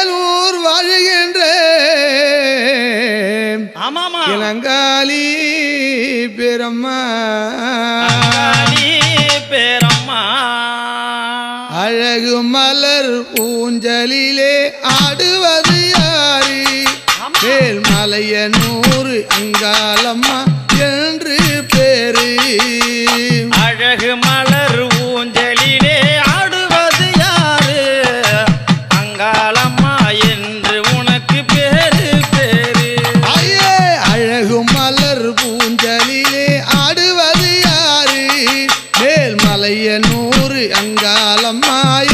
மேலூர் வாழ்கின்ற இளங்காலி பெரம்மா. பெரம்மா. அழகு மலர் ஊஞ்சலிலே ஆடுவது யாரி? மேல் மலைய நூறு அங்காலம்மா என்று பேரு. அழகு బంగారమ్మాయ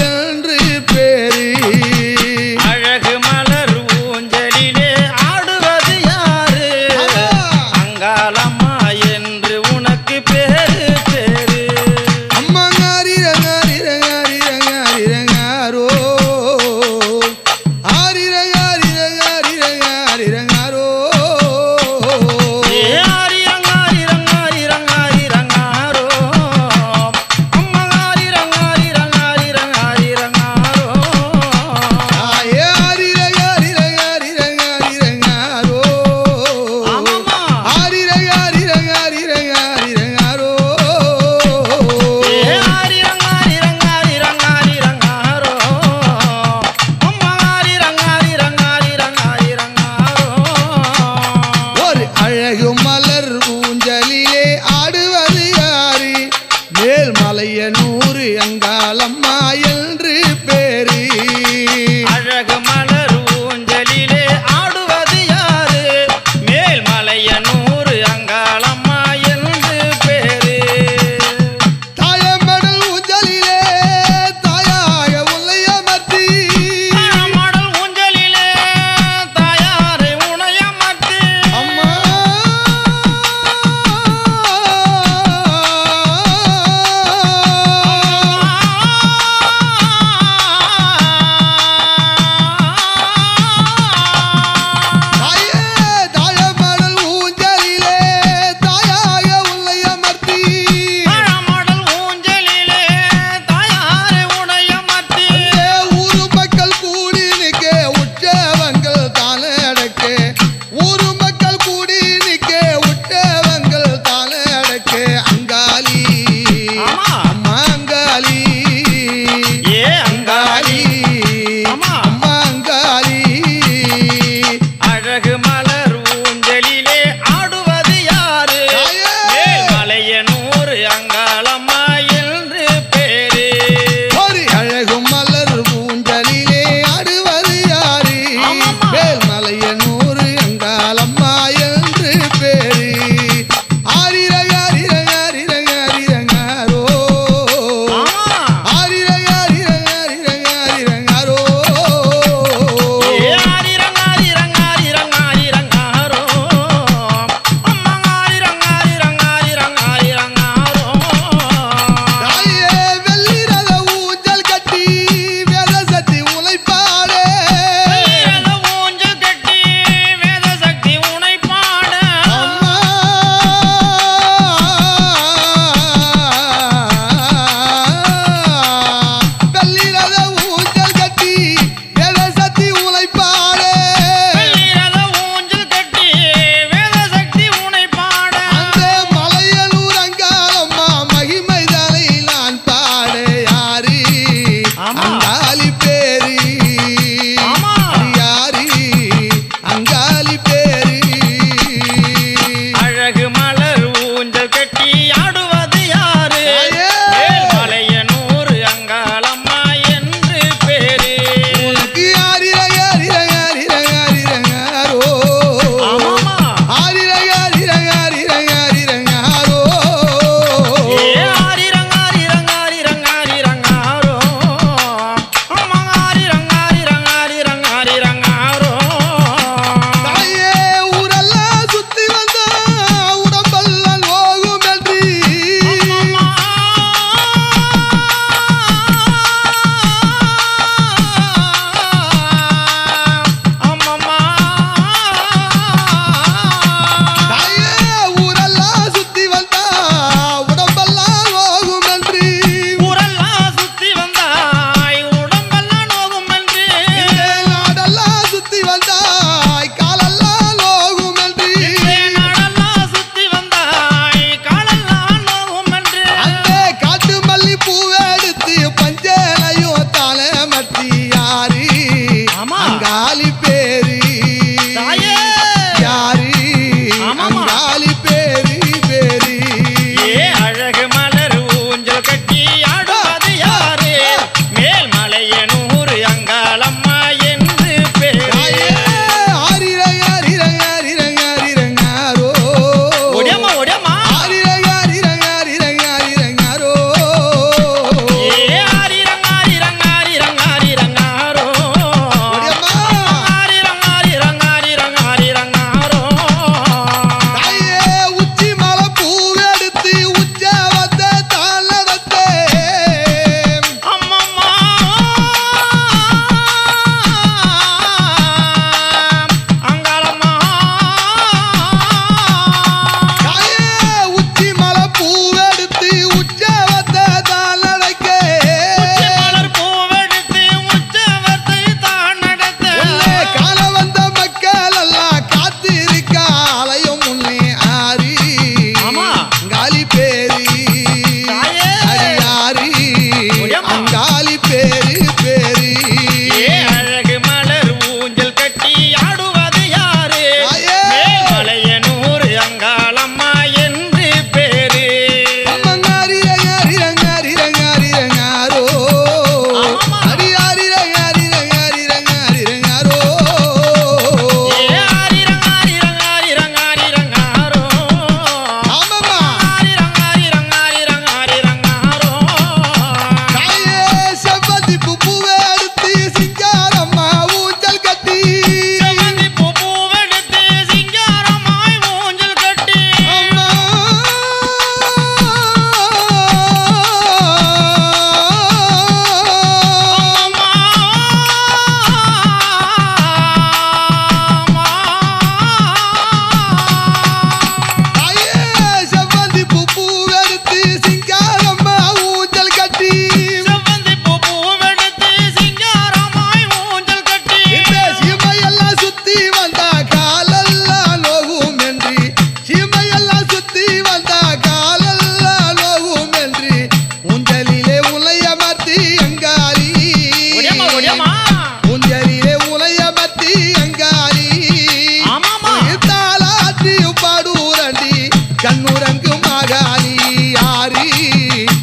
மாறி